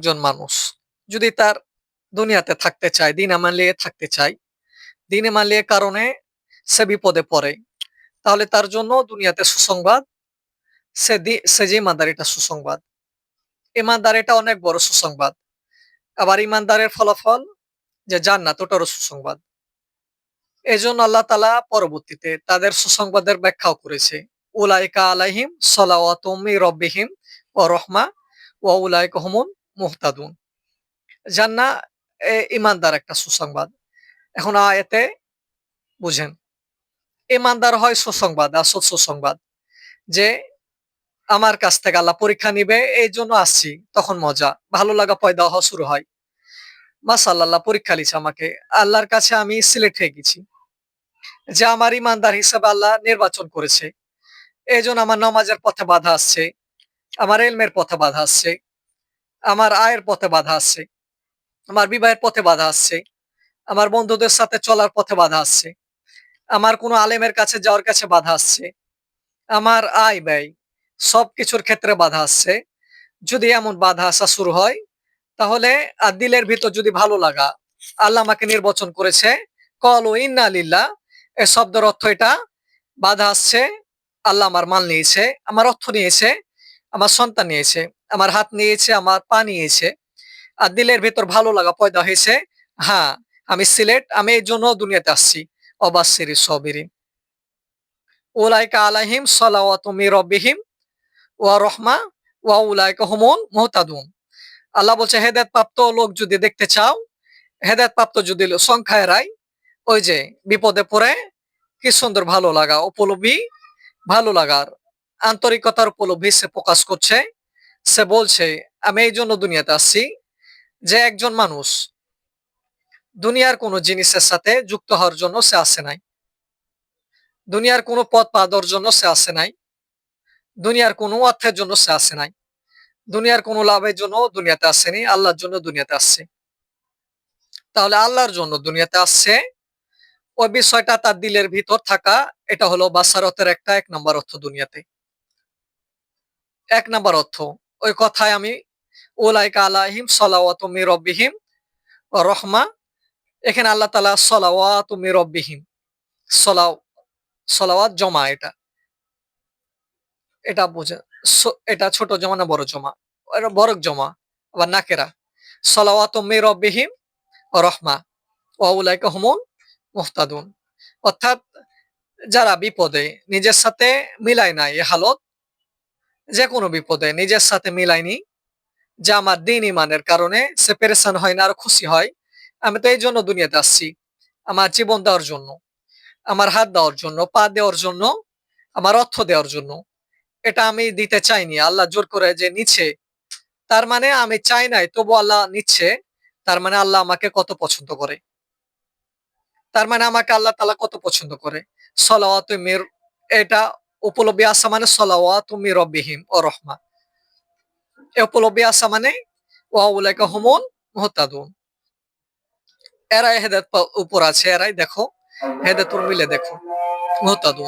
একজন মানুষ। যদি তার দুনিয়াতে থাকতে চায়, দিন আমালিয়ে থাকতে চায়, দিন আমালিয়ে কারণে সে বিপদে পড়ে, তাহলে তার জন্য দুনিয়াতে সুসংবাদ, সে সে যে ইমানদার এটা সুসংবাদ। ইমানদার এটা অনেক বড় সুসংবাদ। আবার ইমানদারের ফলাফল যে জান্নাত, ওটারও সুসংবাদ। এই জন্য আল্লাহ তালা পরবর্তীতে তাদের সুসংবাদের ব্যাখ্যাও করেছে। উলাইকা আলাইহিম সলাওয়াতুমি রব্বিহিম ও রহমা ও উলাইকা হুমুন মুহতাদুন। জান্না ইমানদার একটা সুসংবাদ। এখন আয়াতে বুঝেন, ইমানদার হয় সুসংবাদ, আসল সুসংবাদ। যে আমার কাছ থেকে আল্লাহ পরীক্ষা নিবে, এই জন্য আসছি, তখন মজা, ভালো লাগা পয়দা হওয়া শুরু হয়। মাসাল্লাহ পরীক্ষা লিছে আমাকে, আল্লাহর কাছে আমি সিলেক্ট হয়ে গেছি। যে আমার ইমানদার হিসাবে আল্লাহ নির্বাচন করেছে। এই জন্য আমার নমাজের পথে বাধা আসছে, আমার এলমের পথে বাধা আসছে। আমার আয়ের পথে বাধা আসছে আমার বিবাহের পথে বাধা আসছে আমার বন্ধুদের সাথে চলার পথে বাধা আসছে আমার কোনো আলেমের কাছে যাওয়ার কাছে বাধা আসছে আমার আয় ব্যয় সব কিছুর ক্ষেত্রে বাধা আসছে যদি এমন বাধা আসা শুরু হয়, তাহলে আর দিলের ভিতর যদি ভালো লাগা, আল্লাহ আমাকে নির্বাচন করেছে, কল ও ইন্না আলিল্লাহ এ শব্দের অর্থ এটা, বাধা আসছে, আল্লাহ আমার মাল নিয়েছে, আমার অর্থ নিয়েছে, আমার সন্তান নিয়েছে। আমার হাত নিয়েছে, আমার পা নিয়েছে। আর দিলের ভিতর ভালো লাগা পয়দা হয়েছে। হ্যাঁ আমি সিলেট, আমি এই জন্য দুনিয়াতে আসছি। অবাসিরি সবিরিন উলাইকা আলাহিম সালাওয়াতুমি রব্বিহিম ওয়া রহমা ওয়া উলাইকা হুমুল মুহতাদুন। আল্লাহ বলছে, হেদায়ত প্রাপ্ত লোক যদি দেখতে চাও, হেদায়ত প্রাপ্ত যদি সংখ্যায় রায়, ওই যে বিপদে পড়ে, কি সুন্দর ভালো লাগা, উপলব্ধি, ভালো লাগার, আন্তরিকতার উপলব্ধি সে প্রকাশ করছে। সে বলছে, আমি এই জন্য দুনিয়াতে আসছি যে একজন মানুষ দুনিয়ার কোনো জিনিসের সাথে যুক্ত হওয়ার জন্য সে আসে নাই। দুনিয়ার কোনো পথ পা দেওয়ার জন্য সে আসে নাই। দুনিয়ার কোনো অর্থের জন্য সে আসে নাই। দুনিয়ার কোনো লাভের জন্য দুনিয়াতে আসেনি, আল্লাহর জন্য দুনিয়াতে আসছে। তাহলে আল্লাহর জন্য দুনিয়াতে আসছে। ওই বিষয়টা তার দিলের ভিতর থাকা, এটা হলো বাসারতের একটা এক নম্বর অর্থ দুনিয়াতে। এক নম্বর অর্থ ওই কথায় আমি ওলাইকা আলাহিম সলাওয়াতুমি রব্বিহিম রহমা। এখানে আল্লাহ তালা সলাওয়াতুমি রব্বিহিম। সলাও, সলাওয়াত জমা এটা। এটা বুঝে এটা ছোট জমা না বড় জমা? এটা বড় জমা, আবার নাকেরা। সলাওয়াতুমি রব্বিহিম রহমা। ওয়াউলাইকা হুমুন মুহতাদুন। অর্থাৎ যারা বিপদে নিজের সাথে মিলাই নাই এ হালত যে কোনো বিপদে নিজের সাথে মিলাইনি যে আমার দিন ইমানের কারণে সে পেরেশান হয় না, আর খুশি হয়। আমি তো এই জন্য দুনিয়াতে আসছি। আমার জীবন দেওয়ার জন্য, আমার হাত দেওয়ার জন্য, পা দেওয়ার জন্য, আমার অর্থ দেওয়ার জন্য। এটা আমি দিতে চাইনি। আল্লাহ জোর করে যে নিচ্ছে, তার মানে আমি চাই নাই, তবু আল্লাহ নিচ্ছে। তার মানে আল্লাহ আমাকে কত পছন্দ করে। তার মানে আমাকে আল্লাহ তালা কত পছন্দ করে। সলাওয়াত এটা উপলব্ধি আসা মানে সলাওয়া তুমি রব্বিহিম ও রহমা। এ উপলব্ধি আসা মানে ওয়াউলাইকা হুমুল মুহতাদুন। এরাই হেদায়ত উপর আছে, এরাই দেখো হেদায়তুর মিলে দেখো, মুহতাদুন।